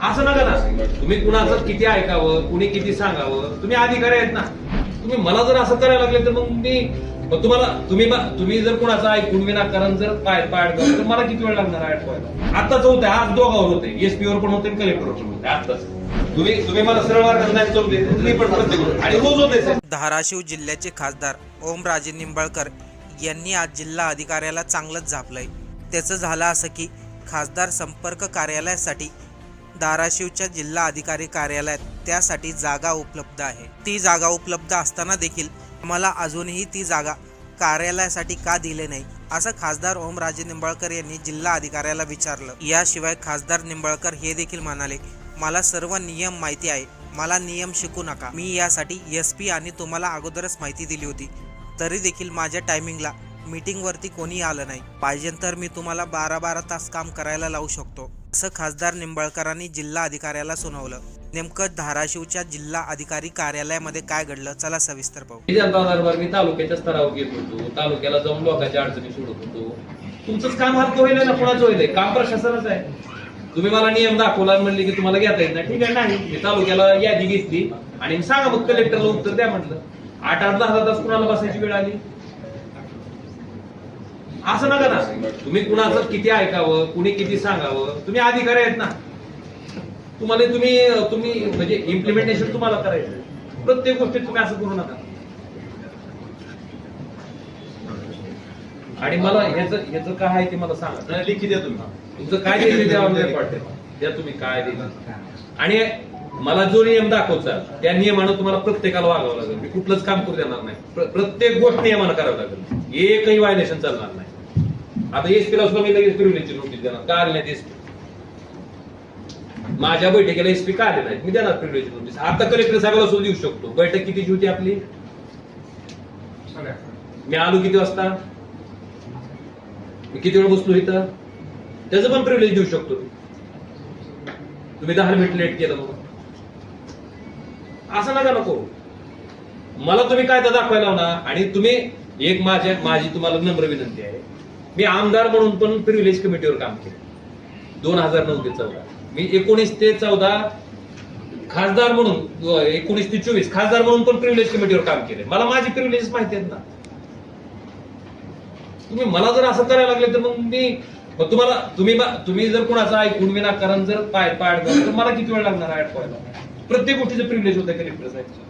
असं नका ना. तुम्ही कुणाचं किती ऐकावं कुणी किती सांगावं तुम्ही अधिकारी आहेत ना. तुम्ही मला जर असं करायला लागले तर मग मी तुम्हाला तुम्ही तुम्ही जर कुणाचं ऐकून विनाकारण जर पाय पाय अडकवलं तर मला किती वेळ लागणार आहे अडकवायला आताच होतंय आज दोघावर होते एसपी वर पण होते कलेक्टर पण होते आताच तुम्ही तुम्ही मला सरळ नाही तुम्ही पण प्रत्येक आणि रोज होते धाराशिव जिल्ह्याचे खासदार ओमराजे निंबाळकर यांनी आज जिल्हा अधिकाऱ्याला चांगलंच झापलंय. त्याचं झालं असं की खासदार संपर्क कार्यालयासाठी धाराशिवच्या जिल्हा अधिकारी कार्यालयात त्यासाठी जागा उपलब्ध आहे. ती जागा उपलब्ध असताना देखील मला अजूनही ती जागा कार्यालयासाठी का दिले नाही असं खासदार ओमराजे निंबाळकर यांनी जिल्हा अधिकाऱ्याला विचारलं. याशिवाय खासदार निंबाळकर हे देखील म्हणाले मला सर्व नियम माहिती आहे मला नियम शिकू नका. मी यासाठी एस पी आणि तुम्हाला अगोदरच माहिती दिली होती. तरी देखील माझ्या टायमिंगला मीटिंगवरती कोणी आलं नाही. पाहिजे तर मी तुम्हाला बारा बारा तास काम करायला लावू शकतो. असं खासदार निंबाळकरांनी जिल्हा अधिकाऱ्याला सुनावलं. नेमकं धाराशिवच्या जिल्हा अधिकारी कार्यालयामध्ये काय घडलं? चला सविस्तर पाहू. जनता दरबार मी तालुक्याच्या स्तरावर घेत होतो. तालुक्याला जाऊन लोकांच्या अडचणी सोडत होतो. तुमचंच काम हलकं होईल ना कुणाचं होईल? काम प्रशासनच आहे. तुम्ही मला नियम दाखवला म्हणले की तुम्हाला घेता येत नाही. ठीक आहे नाही. मी तालुक्याला यादी घेतली आणि सांगा मग कलेक्टरला उत्तर द्या म्हटलं. आठ आठ दहा दहा तास कुणाला बसायची वेळ आली? असं नका ना. तुम्ही कुणाचं किती ऐकावं कुणी किती सांगावं तुम्ही अधिकारी आहेत ना. तुम्हाला तुम्ही तुम्ही म्हणजे इम्प्लिमेंटेशन तुम्हाला करायचं प्रत्येक गोष्टीत तुम्ही असं करू नका. आणि मला ह्याचं ह्याचं काय आहे ते मला सांगा. लिखी द्या तुम्ही. तुमचं काय द्या. ऑनलाईन पाठवा. द्या तुम्ही काय द्यायचं आणि मला जो नियम दाखवचा त्या नियमानं तुम्हाला प्रत्येकाला वागावं लागेल. मी कुठलंच काम करू देणार नाही. प्र- प्रत्येक गोष्ट नियमानं करावं लागेल. एकही व्हायलेशन चालणार नाही. आता एसपीला सुद्धा मी लगेच फिरवण्याची नोटीस देणार. का आले नाही एसपी माझ्या बैठकीला एसपी का आले नाहीत? मी देणार फिरवण्याची नोटीस. आता कलेक्टर साहेबाला सुद्धा देऊ शकतो. बैठक कितीची होती आपली? मी आलो किती वाजता? मी किती वेळ बसलो इथं? त्याचं पण प्रिव्हिलेज देऊ शकतो तुम्ही दहा मिनिट लेट केलं मग असं नका नको. मला तुम्ही काय तर दाखवायला लावणार आणि तुम्ही एक माझ्या माझी तुम्हाला नम्र विनंती आहे. मी आमदार म्हणून पण प्रिव्हिलेज कमिटीवर काम केलं. दोन हजार नऊ ते चौदा. मी एकोणीस ते चौदा खासदार म्हणून एकोणीस ते चोवीस खासदार म्हणून पण प्रिव्हिलेज कमिटीवर काम केले मला माझी प्रिव्हिलेज माहिती आहेत ना. तुम्ही मला जर असं करायला लागले तर मग मी मग तुम्हाला तुम्ही तुम्ही जर कुणाचं ऐकून विनाकारण जर पाय पाय अडकवलं तर मला किती वेळ लागणार आहे अडकवायला प्रत्येक गोष्टीचं प्रिव्हिलेज होतं कलेक्टर साहेबचं.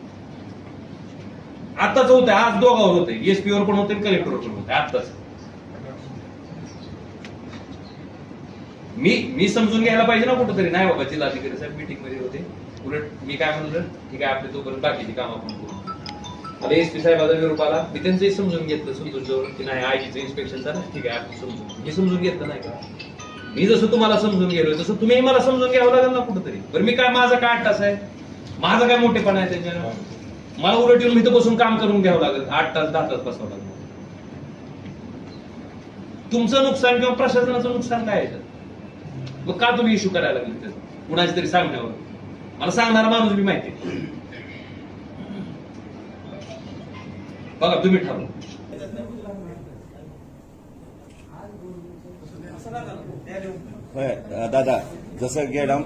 आताच होतंय आज दोघावर होते एसपी वर पण होते कलेक्टरवर पण होते आताच मी मी समजून घ्यायला पाहिजे ना कुठंतरी. नाही बाबा जिल्हाधिकारी साहेब मीटिंगमध्ये होते. उलट मी काय म्हणलं ठीक आहे आपली तोपर्यंत बाकीची काम आपण करू. आता एस पी साहेबाचा विरोध आला. मी त्यांचंही समजून घेतलं समजून जवळ की नाही आयजीचं इन्स्पेक्शन झालं. ठीक आहे आपण समजून मी समजून घेतलं नाही का? मी जसं तुम्हाला समजून गेलो तसं तुम्ही मला समजून घ्यावं लागेल ना कुठंतरी. बरं मी काय माझा काय आठ तास आहे? माझा काय मोठेपणा आहे त्याच्या मला उलट येऊन इथं बसून काम करून घ्यावं लागेल. आठ तास दहा तास बसावं लागेल. तुमचं नुकसान किंवा प्रशासनाचं नुकसान काय आहे मग का तुम्ही इश्यू करायला लागले त्याचं कुणाच्या तरी सांगण्यावर. मला सांगणारा माणूस बी माहिती आहे. बघा तुम्ही ठरवा. दादा जसं गेडम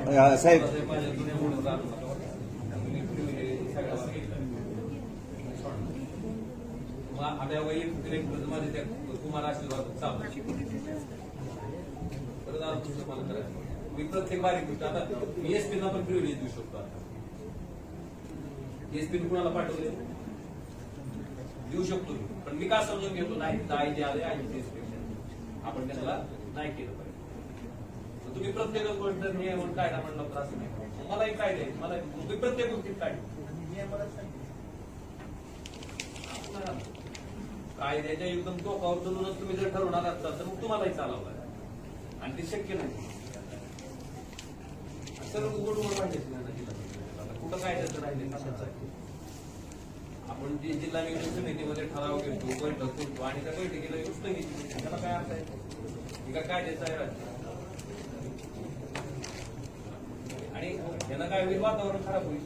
तुमचं पालन करायचं मी प्रत्येक बारीक गोष्ट. आता मी एसपीना पण प्रिव्हिलेज देऊ शकतो आता. एसपी कुणाला पाठवले? देऊ शकतो मी. पण मी का समजून घेतो? नाही आई जे आले आहे इन्स्पेक्शन आपण त्याला नाही केलं पाहिजे. तर तुम्ही प्रत्येक गोष्ट नियमन कायदा म्हणलं तर असं नाही. मलाही कायदे मला तुम्ही प्रत्येक गोष्टीत कायदे सांगितलं. कायद्याच्या एकदम टोकावर धरूनच तुम्ही जर ठरवणार असाल तर मग तुम्हालाही चालवला आणि ते शक्य नाही. सर्व उघड उघड नाही आता कुठं काय त्याचं राहिले कशाचं आपण जे जिल्हा नियोजन समितीमध्ये ठराव घेतो बैठक करतो आणि त्या बैठकीला युक्त घेतली त्याला काय अर्थ आहे? का काय कायद्याचं आहे राज्य. आणि त्यांना काय होईल? वातावरण खराब होईल.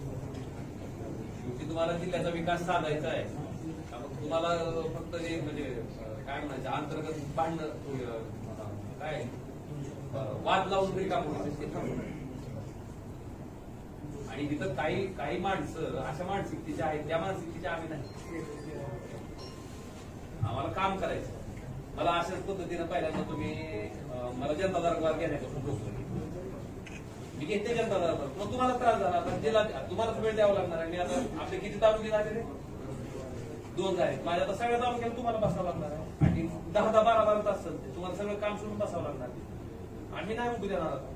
शेवटी तुम्हाला जिल्ह्याचा विकास साधायचा आहे. मग तुम्हाला फक्त एक म्हणजे काय म्हणायचं अंतर्गत भांडण काय? आहे वाद लावून तरी काम आणि तिथं काही काही माणसं अशा मानसिकतेच्या आहेत त्या मानसिकतेच्या आम्ही नाही. आम्हाला काम करायचं. मला अशाच पद्धतीनं पहिल्यांदा तुम्ही मला जनता दरबार घेण्यापासून रोखलं. मी घेते जनता दरबार. मग तुम्हाला त्रास झाला तर त्याला तुम्हालाच वेळ द्यावा लागणार आणि आता आपले किती तालुके झाले रे दोन झाले. माझ्या आता सगळ्या तालुक्याला तुम्हाला बसावं लागणार आहे. आणि दहा दहा बारा बारा तास तुम्हाला सगळं काम सोडून बसावं लागणार आम्ही नाही उभू देणार आता.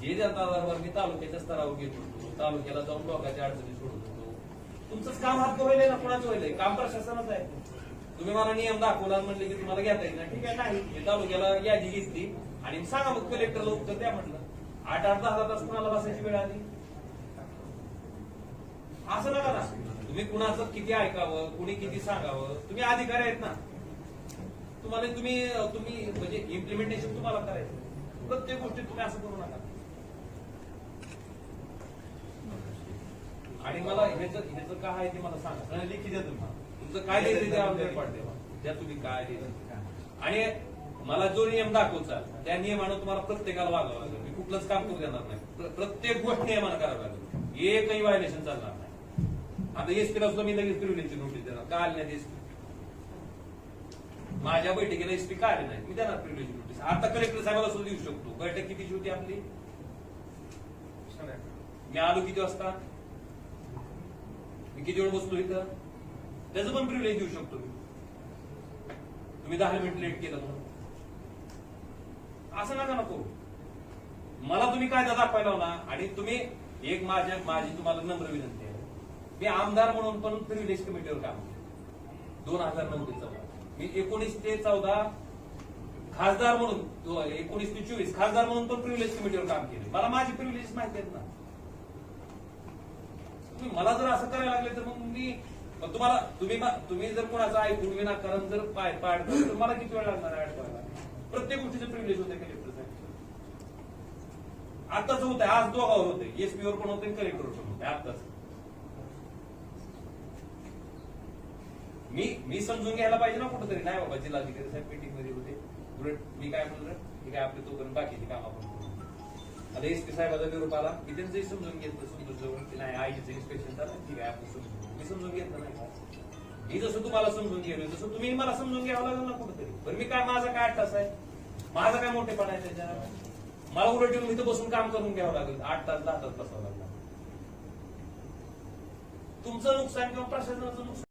जे जनता दरबार मी तालुक्याच्या स्तरावर घेत होतो तालुक्याला जाऊन लोकांच्या अडचणी सोडत होतो. तुमचंच काम हात होईल ना कोणाचं होईल काम प्रशासनाचं आहे. तुम्ही मला नियम दाखवला म्हणले की तुम्हाला घेता येईल ना? ठीक आहे नाही. मी तालुक्याला यादी घेतली आणि सांगा मग कलेक्टरला उत्तर द्या म्हटलं. आठ आठ दहा दहा तास कुणाला बसायची वेळ आली? असं नका ना तुम्ही कुणाचं किती ऐकावं कुणी किती सांगावं? तुम्ही अधिकारी आहेत ना. तुम्हाला तुम्ही तुम्ही म्हणजे इम्प्लिमेंटेशन तुम्हाला करायचं. प्रत्येक गोष्टी तुम्ही असं करू नका. आणि मला ह्याचं ह्याचं काय आहे ते मला सांगा. लिखी द्या तुम्ही तुमचं काय लिहिलं ते द्या तुम्ही काय लिहिलं आणि मला जो नियम दाखवचा त्या नियमानं तुम्हाला प्रत्येकाला वागावं लागेल. मी कुठलंच काम करू देणार नाही. प्रत्येक गोष्ट नियमानं करावं लागेल. एकही व्हायलेशन चालणार नाही. आता एसपीला सुद्धा मी लगेच प्रिव्हिलेजची नोटीस देणार. का नाही एसपी माझ्या बैठकीला एसपी का आले नाही मी देणार प्रिव्हिलेज नोटीस आता कलेक्टर साहेबाला सुद्धा देऊ शकतो. बैठक कितीची होती आपली? मी आलो किती वाजता? मी किती वेळ बसलो इथं? त्याचं पण प्रिव्हिलेज देऊ शकतो मी. तुम्ही दहा मिनिट लेट केलं म्हणून. असं नका नको. मला तुम्ही कायदा दाखवायला ना आणि तुम्ही एक माझ्या माझी तुम्हाला नम्र विनंती आहे. मी आमदार म्हणून पण प्रिव्हिलेज कमिटीवर काम केलं. दोन हजार नऊ ते चौदा. मी एकोणीस ते चौदा खासदार म्हणून एकोणीस ते चोवीस खासदार म्हणून पण प्रिव्हिलेज कमिटीवर काम केले. मला माझी प्रिव्हिलेज माहिती आहेत ना. तुम्ही मला जर असं करायला लागले तर मग मी तुम्हाला तुम्ही तुम्ही जर कोणाचं ऐकून विनाकारण जर पाय पाड तर मला किती वेळ लागणार ऍड करायला प्रत्येक गोष्टीचं प्रिव्हिलेज होते कलेक्टर साहेब. आताच होत आहे आज दोघावर होते एसपीवर पण होते कलेक्टरवर पण होते आताच मी मी समजून घ्यायला पाहिजे ना कुठंतरी. नाही बाबा जिल्हाधिकारी साहेब मीटिंगमध्ये होते. उलट मी काय म्हणलं ठीक आहे आपले तोपर्यंत बाकीचे काम आपण आता एस पी साहेबाचा निरोप आला. मी त्यांचंही समजून घेतलं समजून जवळ की नाही आईचं इन्स्पेक्शन झालं ठीक आहे आपण समजून मी समजून घेतलं नाही. का? मी जसं तुम्हाला समजून गेलो तसं तुम्ही मला समजून घ्यावं लागेल ना कुठंतरी. पण मी काय माझा काय तास आहे? माझा काय मोठेपणा आहे त्याच्या मला उलट येऊन इथं बसून काम करून घ्यावं लागेल. आठ तास दहा तास बसावं लागला. तुमचं नुकसान किंवा प्रशासनाचं नुकसान